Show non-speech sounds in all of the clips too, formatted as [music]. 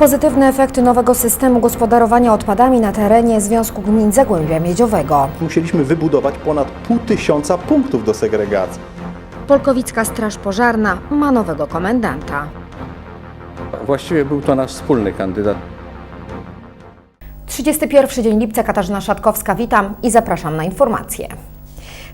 Pozytywne efekty nowego systemu gospodarowania odpadami na terenie Związku Gmin Zagłębia Miedziowego. Musieliśmy wybudować ponad pół tysiąca punktów do segregacji. Polkowicka Straż Pożarna ma nowego komendanta. Właściwie był to nasz wspólny kandydat. 31 dzień lipca, Katarzyna Szatkowska, witam i zapraszam na informacje.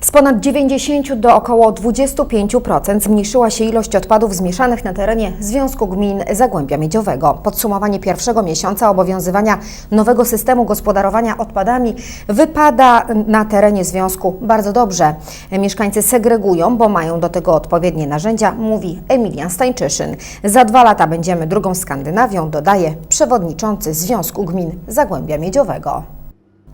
Z ponad 90 do około 25% zmniejszyła się ilość odpadów zmieszanych na terenie Związku Gmin Zagłębia Miedziowego. Podsumowanie pierwszego miesiąca obowiązywania nowego systemu gospodarowania odpadami wypada na terenie związku bardzo dobrze. Mieszkańcy segregują, bo mają do tego odpowiednie narzędzia, mówi Emilian Stańczyszyn. Za dwa lata będziemy drugą Skandynawią, dodaje przewodniczący Związku Gmin Zagłębia Miedziowego.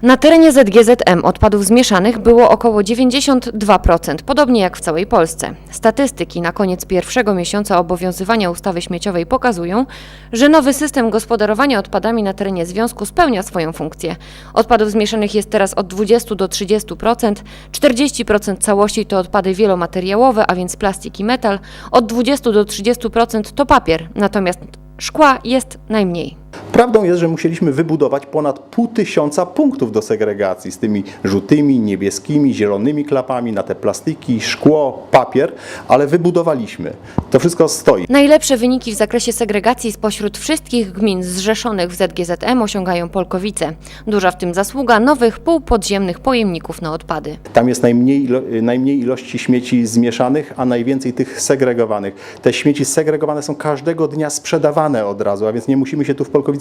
Na terenie ZGZM odpadów zmieszanych było około 92%, podobnie jak w całej Polsce. Statystyki na koniec pierwszego miesiąca obowiązywania ustawy śmieciowej pokazują, że nowy system gospodarowania odpadami na terenie związku spełnia swoją funkcję. Odpadów zmieszanych jest teraz od 20 do 30%, 40% całości to odpady wielomateriałowe, a więc plastik i metal, od 20 do 30% to papier, natomiast szkła jest najmniej. Prawdą jest, że musieliśmy wybudować ponad pół tysiąca punktów do segregacji z tymi żółtymi, niebieskimi, zielonymi klapami na te plastiki, szkło, papier, ale wybudowaliśmy. To wszystko stoi. Najlepsze wyniki w zakresie segregacji spośród wszystkich gmin zrzeszonych w ZGZM osiągają Polkowice. Duża w tym zasługa nowych półpodziemnych pojemników na odpady. Tam jest najmniej, najmniej ilości śmieci zmieszanych, a najwięcej tych segregowanych. Te śmieci segregowane są każdego dnia sprzedawane od razu, a więc nie musimy się tu w Polkowicach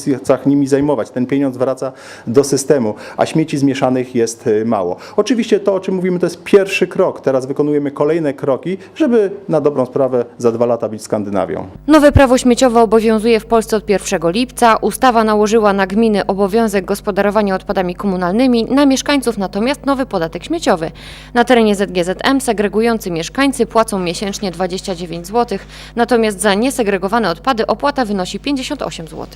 nimi zajmować. Ten pieniądz wraca do systemu, a śmieci zmieszanych jest y, mało. Oczywiście to, o czym mówimy, to jest pierwszy krok. Teraz wykonujemy kolejne kroki, żeby na dobrą sprawę za dwa lata być Skandynawią. Nowe prawo śmieciowe obowiązuje w Polsce od 1 lipca. Ustawa nałożyła na gminy obowiązek gospodarowania odpadami komunalnymi, na mieszkańców natomiast nowy podatek śmieciowy. Na terenie ZGZM segregujący mieszkańcy płacą miesięcznie 29 zł, natomiast za niesegregowane odpady opłata wynosi 58 zł.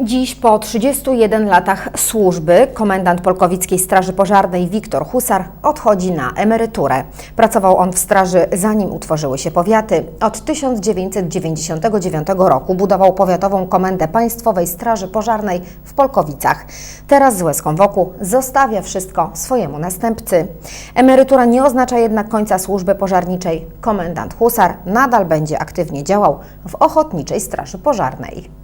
Dziś po 31 latach służby komendant Polkowickiej Straży Pożarnej Wiktor Husar odchodzi na emeryturę. Pracował on w straży zanim utworzyły się powiaty. Od 1999 roku budował powiatową komendę Państwowej Straży Pożarnej w Polkowicach. Teraz z łezką wokół zostawia wszystko swojemu następcy. Emerytura nie oznacza jednak końca służby pożarniczej. Komendant Husar nadal będzie aktywnie działał w Ochotniczej Straży Pożarnej.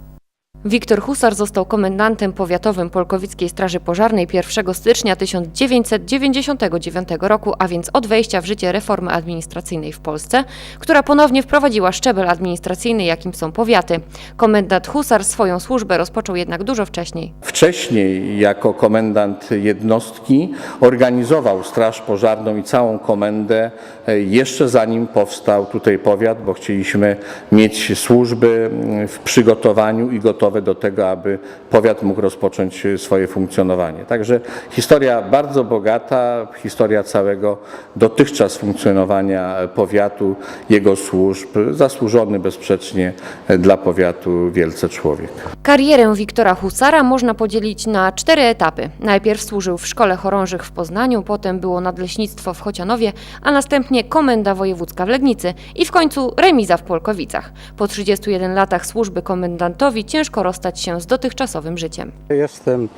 Wiktor Husar został komendantem powiatowym Polkowickiej Straży Pożarnej 1 stycznia 1999 roku, a więc od wejścia w życie reformy administracyjnej w Polsce, która ponownie wprowadziła szczebel administracyjny, jakim są powiaty. Komendant Husar swoją służbę rozpoczął jednak dużo wcześniej. Wcześniej jako komendant jednostki organizował Straż Pożarną i całą komendę e, jeszcze zanim powstał tutaj powiat, bo chcieliśmy mieć służby w przygotowaniu i gotowe do tego, aby powiat mógł rozpocząć e, swoje funkcjonowanie. Także historia bardzo bogata, historia całego dotychczas funkcjonowania e, powiatu, jego służb, zasłużony bezsprzecznie e, dla powiatu wielce człowiek. Karierę Wiktora Husara można podzielić na cztery etapy. Najpierw służył w Szkole Chorążych w Poznaniu, potem było nadleśnictwo w Chocianowie, a następnie Komenda Wojewódzka w Legnicy i w końcu remiza w Polkowicach. Po 31 latach służby komendantowi ciężko rozstać się z dotychczasowym życiem. Jestem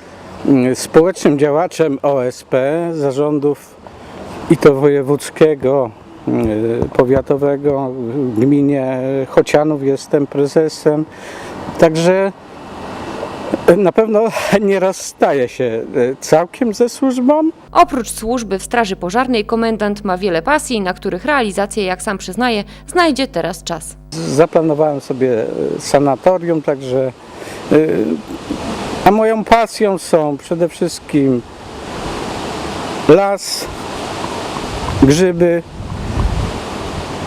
mm, społecznym działaczem OSP zarządów i to wojewódzkiego, mm, powiatowego, w gminie Chocianów jestem prezesem. Także na pewno nie rozstaję się e, całkiem ze służbą. Oprócz służby w Straży Pożarnej komendant ma wiele pasji, na których realizację, jak sam przyznaje, znajdzie teraz czas. Zaplanowałem sobie e, sanatorium, także e, a moją pasją są przede wszystkim las, grzyby,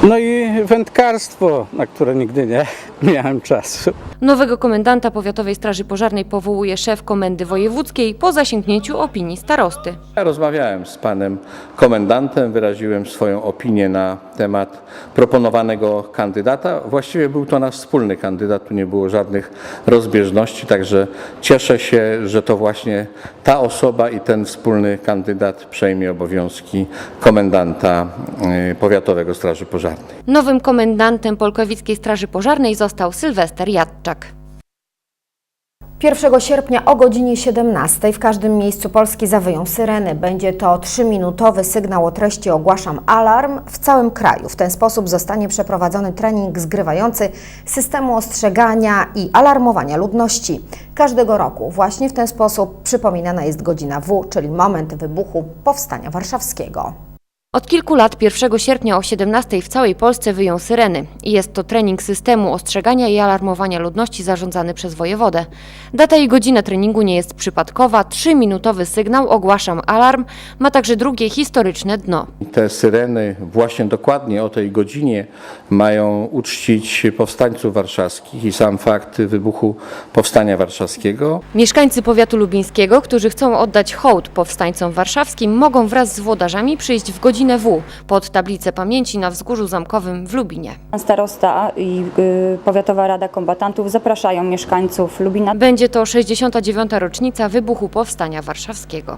no i wędkarstwo, na które nigdy nie [laughs] miałem czasu. Nowego komendanta Powiatowej Straży Pożarnej powołuje szef Komendy Wojewódzkiej po zasięgnięciu opinii starosty. Ja rozmawiałem z panem komendantem, wyraziłem swoją opinię na temat proponowanego kandydata. Właściwie był to nasz wspólny kandydat, tu nie było żadnych rozbieżności, także cieszę się, że to właśnie ta osoba i ten wspólny kandydat przejmie obowiązki komendanta y, Powiatowego Straży Pożarnej. Nowym komendantem Polkowickiej Straży Pożarnej został Sylwester Jadczak. 1 sierpnia o godzinie 17 w każdym miejscu Polski zawyją syreny. Będzie to 3-minutowy sygnał o treści ogłaszam alarm w całym kraju. W ten sposób zostanie przeprowadzony trening zgrywający systemu ostrzegania i alarmowania ludności. Każdego roku właśnie w ten sposób przypominana jest godzina W, czyli moment wybuchu Powstania Warszawskiego. Od kilku lat 1 sierpnia o 17 w całej Polsce wyją syreny. Jest to trening systemu ostrzegania i alarmowania ludności zarządzany przez wojewodę. Data i godzina treningu nie jest przypadkowa. Trzyminutowy sygnał ogłaszam alarm ma także drugie historyczne dno. Te syreny właśnie dokładnie o tej godzinie mają uczcić powstańców warszawskich i sam fakt wybuchu Powstania Warszawskiego. Mieszkańcy powiatu lubińskiego, którzy chcą oddać hołd powstańcom warszawskim, mogą wraz z włodarzami przyjść w godzinę W pod tablicę pamięci na Wzgórzu Zamkowym w Lubinie. Starosta i y, Powiatowa Rada Kombatantów zapraszają mieszkańców Lubina Będzie to 69. rocznica wybuchu Powstania Warszawskiego.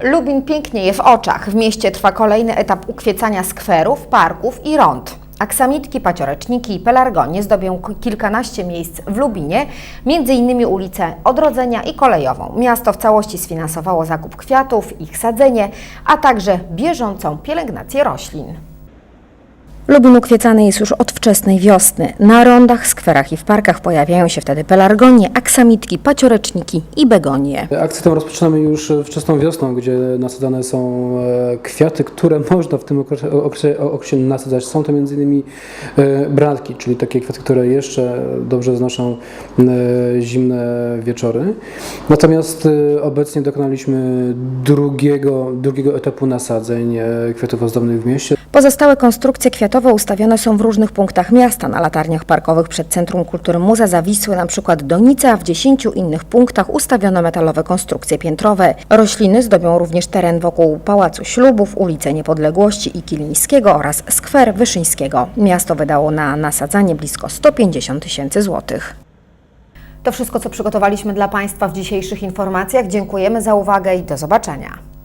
Lubin pięknieje w oczach. W mieście trwa kolejny etap ukwiecania skwerów, parków i rond. Aksamitki, pacioreczniki i pelargonie zdobią kilkanaście miejsc w Lubinie, m.in. ulicę Odrodzenia i Kolejową. Miasto w całości sfinansowało zakup kwiatów, ich sadzenie, a także bieżącą pielęgnację roślin. Lubin ukwiecany jest już od wczesnej wiosny. Na rondach, skwerach i w parkach pojawiają się wtedy pelargonie, aksamitki, pacioreczniki i begonie. Akcję tę rozpoczynamy już wczesną wiosną, gdzie nasadzane są e, kwiaty, które [laughs] można w tym okresie, okresie, okresie nasadzać. Są to m.in. e, brandki, czyli takie kwiaty, które jeszcze dobrze znoszą e, zimne wieczory. Natomiast obecnie dokonaliśmy drugiego, drugiego etapu nasadzeń kwiatów ozdobnych w mieście. Pozostałe konstrukcje kwiatowe ustawione są w różnych punktach miasta. Na latarniach parkowych przed Centrum Kultury Muza zawisły na przykład donice, a w 10 innych punktach ustawiono metalowe konstrukcje piętrowe. Rośliny zdobią również teren wokół Pałacu Ślubów, ulice Niepodległości i Kilińskiego oraz skwer Wyszyńskiego. Miasto wydało na nasadzanie blisko 150 tysięcy złotych. To wszystko, co przygotowaliśmy dla Państwa w dzisiejszych informacjach. Dziękujemy za uwagę i do zobaczenia.